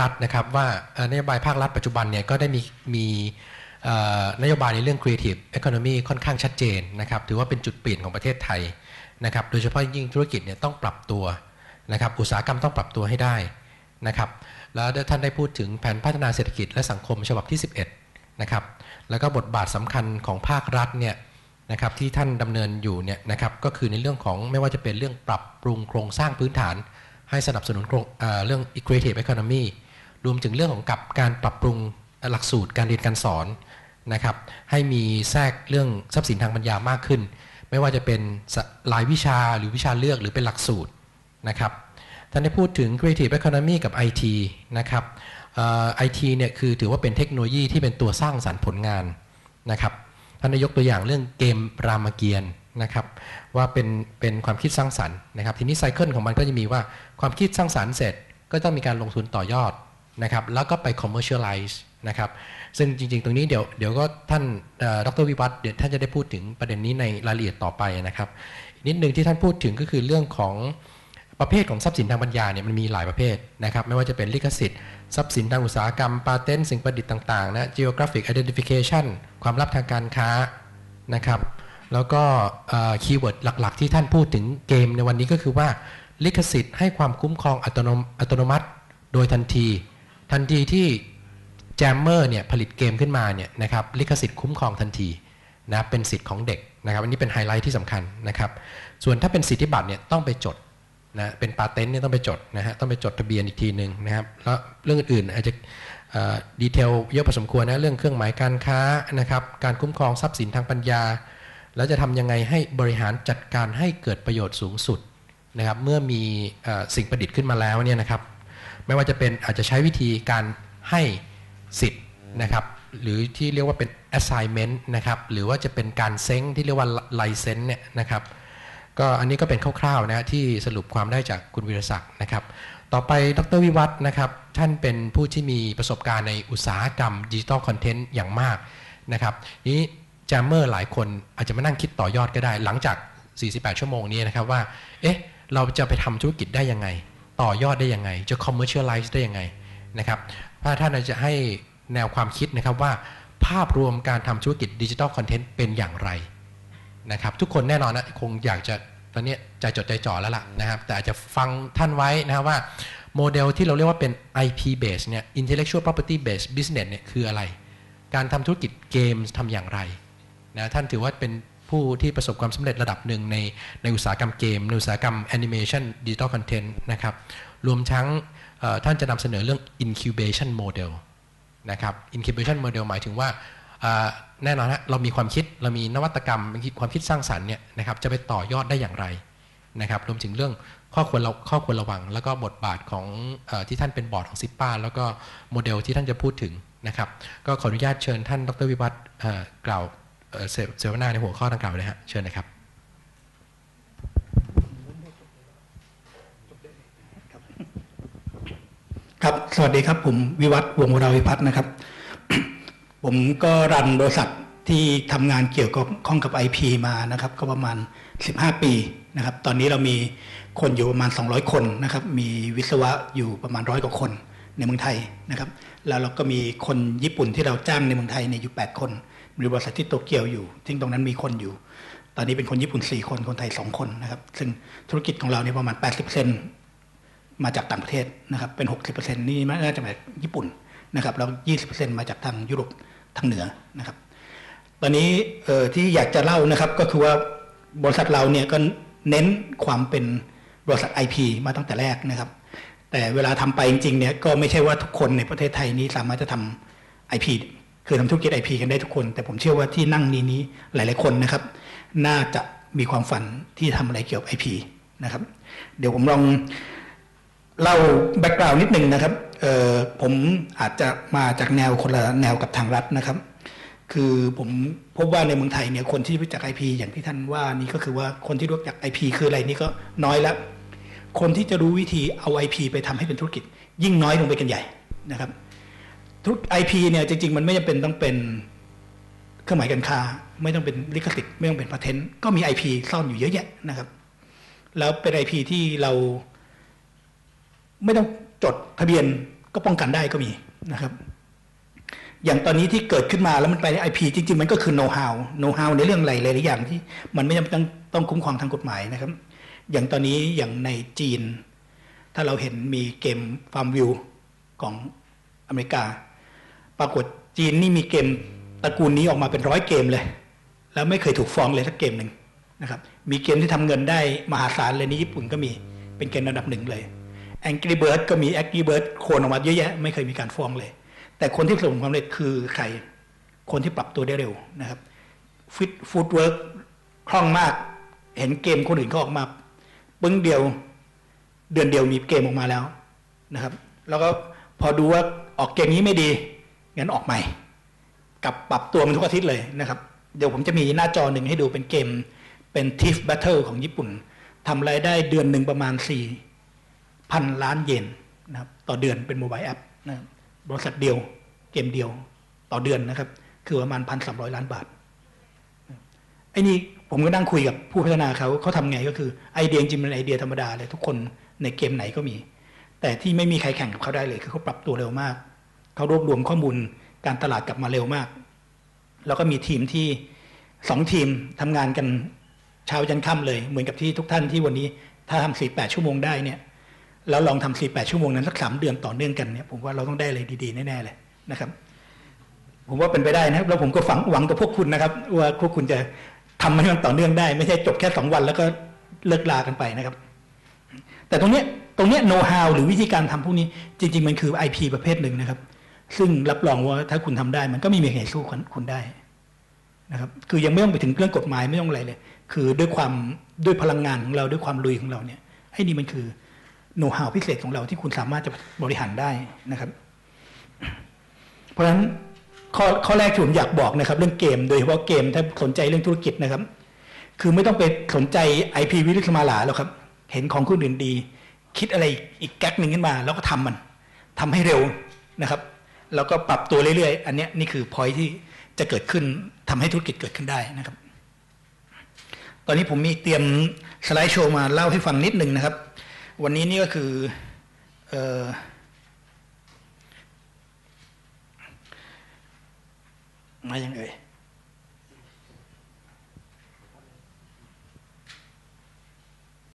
รัฐนะครับว่านโยบายภาครัฐปัจจุบันเนี่ยก็ได้มีมีนโยบายในเรื่อง Creative Economy ค่อนข้างชัดเจนนะครับถือว่าเป็นจุดเปลี่ยนของประเทศไทยนะครับโดยเฉพาะยิ่งธุรกิจเนี่ยต้องปรับตัวนะครับอุตสาหกรรมต้องปรับตัวให้ได้นะครับแล้วท่านได้พูดถึงแผนพัฒนาเศรษฐกิจและสังคมฉบับที่ 11นะครับแล้วก็บทบาทสำคัญของภาครัฐเนี่ยนะครับที่ท่านดำเนินอยู่เนี่ยนะครับก็คือในเรื่องของไม่ว่าจะเป็นเรื่องปรับปรุงโครงสร้างพื้นฐาน ให้สนับสนุนเรื่อง creative economy รวมถึงเรื่องของกับการปรับปรุงหลักสูตรการเรียนการสอนนะครับ ให้มีแทรกเรื่องทรัพย์สินทางปัญญามากขึ้น ไม่ว่าจะเป็นรายวิชาหรือวิชาเลือกหรือเป็นหลักสูตรนะครับท่านได้พูดถึง creative economy กับ IT นะครับไอทีเนี่ยคือถือว่าเป็นเทคโนโลยีที่เป็นตัวสร้างสรรค์ผลงานนะครับท่านได้ยกตัวอย่างเรื่องเกมรามเกียรตินะครับว่าเป็นเป็นความคิดสร้างสรรค์นะครับทีนี้ไซเคิลของมันก็จะมีว่าความคิดสร้างสรรค์เสร็จ ก็ต้องมีการลงทุนต่อยอด นะครับแล้วก็ไป commercialize นะครับซึ่งจริง ๆ ตรงนี้เดี๋ยวเดี๋ยวก็ท่านดรวิวัฒน์เดี๋ยวท่านจะได้พูดถึงประเด็นนี้ในรายละเอียดต่อไปนะครับนิดหนึ่งที่ท่านพูดถึงก็คือเรื่องของประเภทของทรัพย์สินทางปัญญาเนี่ยมันมีหลายประเภทนะครับไม่ว่าจะเป็นลิขสิทธิ์ทรัพย์สินทางอุตสาหกรรมปาเตนสิ่งประดิษฐ์ต่างๆนะ geographic identification ความลับทางการค้านะครับแล้วก็คีย์เวิร์ดหลัก ๆ ที่ท่านพูดถึงเกมในวันนี้ก็คือว่าลิขสิทธิ์ให้ความคุ้มครองอัตโนมัติ โดยทันที ทันทีที่แจมเมอร์เนี่ยผลิตเกมขึ้นมาเนี่ยนะครับลิขสิทธิ์คุ้มครองทันทีนะเป็นสิทธิ์ของเด็กนะครับอันนี้เป็นไฮไลท์ที่สำคัญนะครับส่วนถ้าเป็นสิทธิบัตรเนี่ยต้องไปจดนะเป็นปาเต็นต์เนี่ยต้องไปจดนะฮะต้องไปจดทะเบียนอีกทีหนึ่งนะครับแล้วเรื่องอื่นอาจจะดีเทลเยอะพอสมควรนะเรื่องเครื่องหมายการค้านะครับการคุ้มครองทรัพย์สินทางปัญญา แล้วจะทำยังไงให้บริหารจัดการให้เกิดประโยชน์สูงสุดนะครับเมื่อมีสิ่งประดิษฐ์ขึ้นมาแล้วเนี่ยนะครับ ไม่ว่าจะเป็นอาจจะใช้วิธีการให้สิทธิ์นะครับหรือที่เรียกว่าเป็น assignment นะครับหรือว่าจะเป็นการเซ้งที่เรียกว่า license เนี่ยนะครับก็อันนี้ก็เป็นคร่าวๆนะที่สรุปความได้จากคุณวิรศักดิ์นะครับ ต่อไปดรวิวัฒนะครับท่านเป็นผู้ที่มีประสบการณ์ในอุตสาหกรรมดิจิทัลคอนเทนต์อย่างมากนะครับนี้จามเมอร์หลายคนอาจจะมานั่งคิดต่อยอดก็ได้ หลังจาก 48 ชั่วโมงนี้นะครับว่าเอ๊ะเราจะไปทำธุรกิจได้ยังไง ต่อยอดได้ยังไง จะ commercialize ได้ยังไงนะครับพระท่านจะให้แนวความคิดนะครับว่าภาพรวมการทำธุรกิจดิจิทัลคอนเทนต์เป็นอย่างไรนะครับทุกคนแน่นอนนะคงอยากจะตอนนี้ใจจดใจจ่อแล้วล่ะนะครับแต่อาจจะฟังท่านไว้นะครับว่าโมเดลที่เราเรียกว่าเป็น IP base เนี่ย intellectual property base business เนี่ยคืออะไร การทำธุรกิจเกมทำอย่างไรนะท่านถือว่าเป็น ผู้ที่ประสบความสำเร็จระดับหนึ่งในในอุตสาหกรรมเกม ในอุตสาหกรรมแอนิเมชันดิจิตอลคอนเทนต์นะครับ รวมทั้งท่านจะนำเสนอเรื่อง incubation model นะครับ incubation model หมายถึงว่าแน่นอนฮะเรามีความคิดเรามีนวัตกรรมความคิดสร้างสรรค์เนี่ยนะครับจะไปต่อยอดได้อย่างไรนะครับรวมถึงเรื่องข้อควรเราข้อควรระวัง แล้วก็บทบาทของอที่ท่านเป็นบอร์ดของซิปป้าแล้วก็โมเดลที่ท่านจะพูดถึงนะครับ ก็ขออนุญาตเชิญท่านดรวิวัฒน์กล่าว เสวนาในหัวข้อดังกล่าวเลยฮะเชิญนะครับครับ สวัสดีครับ ผมวิวัฒน์วงวราวิพัฒน์นะครับ ผมก็รันบริษัทที่ทำงานเกี่ยวกับข้องกับ IP มานะครับ ก็ประมาณ 15 ปีนะครับ ตอนนี้เรามีคนอยู่ประมาณ 200 คนนะครับ มีวิศวะอยู่ประมาณร้อยกว่าคนในเมืองไทยนะครับ แล้วเราก็มีคนญี่ปุ่นที่เราจ้างในเมืองไทยในอยู่ 8 คน มีบริษัทที่โตเกียวอยู่ ซึ่งตรงนั้นมีคนอยู่ ตอนนี้เป็นคนญี่ปุ่น 4 คน คนไทย 2 คนนะครับ ซึ่งธุรกิจของเราเนี่ยประมาณ 80%มาจากต่างประเทศนะครับ เป็น 60%นี่น่าจะมาจากญี่ปุ่นนะครับ แล้ว 20%มาจากทางยุโรปทางเหนือนะครับ ตอนนี้ที่อยากจะเล่านะครับก็คือว่าบริษัทเราเนี่ยก็เน้นความเป็นบริษัท IP มาตั้งแต่แรกนะครับ แต่เวลาทำไปจริงๆเนี่ยก็ไม่ใช่ว่าทุกคนในประเทศไทยนี้สามารถจะทำ IP คือทำธุรกิจ IP กันได้ทุกคน แต่ผมเชื่อว่าที่นั่งนี้นี้หลาย ๆ คนนะครับ น่าจะมีความฝันที่ทำอะไรเกี่ยวกับ IP นะครับ เดี๋ยวผมลองเล่าแบ็กกราวน์นิดนึงนะครับผมอาจจะมาจากแนวคนละแนวกับทางรัฐนะครับ คือผมพบว่าในเมืองไทยเนี่ยคนที่รู้จักไอพีอย่างที่ท่านว่านี่ก็คือว่าคนที่รู้จักไอพีคืออะไรนี่ก็น้อยแล้ว คนที่จะรู้วิธีเอาไอพีไปทำให้เป็นธุรกิจ ยิ่งน้อยลงไปกันใหญ่นะครับ ธุรไอพีเนี่ยจริงๆ มันไม่จำเป็นต้องเป็นเครื่องหมายการค้า ไม่ต้องเป็นลิขสิทธิ์ไม่ต้องเป็นพาเทนต์ก็มีไอพีซ่อนอยู่เยอะแยะนะครับ แล้วเป็นไอพีที่เราไม่ต้องจดทะเบียนก็ป้องกันได้ก็มีนะครับ อย่างตอนนี้ที่เกิดขึ้นมาแล้วมันไปไอพีจริง ๆ มันก็คือโน้ตฮาวโน้ตฮาวในเรื่องหลายหลายๆอย่างที่มันไม่จำเป็นต้องต้องคุ้มครองทางกฎหมายนะครับ อย่างตอนนี้อย่างในจีน ถ้าเราเห็นมีเกมฟาร์มวิวของ อเมริกา ปรากฏจีนนี่มีเกมตระกูลนี้ออกมาเป็นร้อยเกมเลย แล้วไม่เคยถูกฟ้องเลยสักเกมหนึ่งนะครับมีเกมที่ทำเงินได้มหาศาลเลยนี่ญี่ปุ่นก็มีเป็นเกมระดับหนึ่งเลย Angry Bird ก็มี Angry Bird โคนออกมาเยอะแยะไม่เคยมีการฟ้องเลย แต่คนที่ประสบความสำเร็จคือใครคนที่ปรับตัวได้เร็วนะครับฟิตฟูดเวิร์กคล่องมากเห็นเกมคนอื่นเขาออกมาปึ้งเดียวเดือนเดียวมีเกมออกมาแล้วนะครับ แล้วก็ พอดูว่าออกเกมนี้ไม่ดีงั้นออกใหม่กับปรับตัวมันทุกอาทิตย์เลยนะครับ เดี๋ยวผมจะมีหน้าจอหนึ่งให้ดูเป็นเกมเป็น Thief Battle ของญี่ปุ่นทำรายได้เดือนหนึ่งประมาณ4พันล้านเยนนะครับต่อเดือนเป็นโมบายแอปนะครับบริษัทเดียวเกมเดียวต่อเดือนนะครับ คือประมาณพันสามร้อยล้านบาทไอ้นี่ผมก็นั่งคุยกับผู้พัฒนาเขาเขาทำไงก็คือไอเดียจริงเป็นไอเดียธรรมดาเลยทุกคนในเกมไหนก็มี แต่ที่ไม่มีใครแข่งกับเขาได้เลยคือเขาปรับตัวเร็วมาก เขารวบรวมข้อมูลการตลาดกลับมาเร็วมาก แล้วก็มีทีมที่สองทีมทำงานกันเช้ายันค่ำเลย เหมือนกับที่ทุกท่านที่วันนี้ถ้าทำสี่แปดชั่วโมงได้เนี่ยแล้วลองทำสี่แปดชั่วโมงนั้นสักสามเดือนต่อเนื่องกันเนี่ยผมว่าเราต้องได้อะไรดีๆแน่ๆเลยนะครับ ผมว่าเป็นไปได้นะครับแล้วผมก็ฝังหวังกับพวกคุณนะครับ ว่าพวกคุณจะทำมันต่อเนื่องได้ ไม่ใช่จบแค่สองวันแล้วก็เลิกลากันไปนะครับ แต่ตรงเนี้ย ตรงเนี้ยโน้ตฮาวหรือวิธีการทำพวกนี้จริง ๆ มันคือ IP ประเภทหนึ่งนะครับ ซึ่งรับรองว่าถ้าคุณทำได้ มันก็ไม่มีใครสู้คุณได้นะครับคือยังไม่ต้องไปถึงเรื่องกฎหมายไม่ต้องอะไรเลย คือด้วยความด้วยพลังงานของเราด้วยความลุยของเราเนี่ยไอ้นี่มันคือโน้ตฮาวพิเศษของเราที่คุณสามารถจะบริหารได้นะครับ เพราะฉะนั้นข้อข้อแรกที่ผมอยากบอกนะครับ เรื่องเกม โดยเฉพาะเกมถ้าสนใจเรื่องธุรกิจนะครับ คือไม่ต้องไปสนใจ IP วิริสมาลาหรอกครับ เห็นของคนอื่นดี คิดอะไรอีกแก๊กหนึ่งขึ้นมา แล้วก็ทำมันทำให้เร็วนะครับ แล้วก็ปรับตัวเรื่อยๆ อันนี้นี่คือพอยที่จะเกิดขึ้นทำให้ธุรกิจเกิดขึ้นได้นะครับ ตอนนี้ผมมีเตรียมสไลด์โชว์มาเล่าให้ฟังนิดหนึ่งนะครับ วันนี้นี่ก็คือเออมายังเอ่ย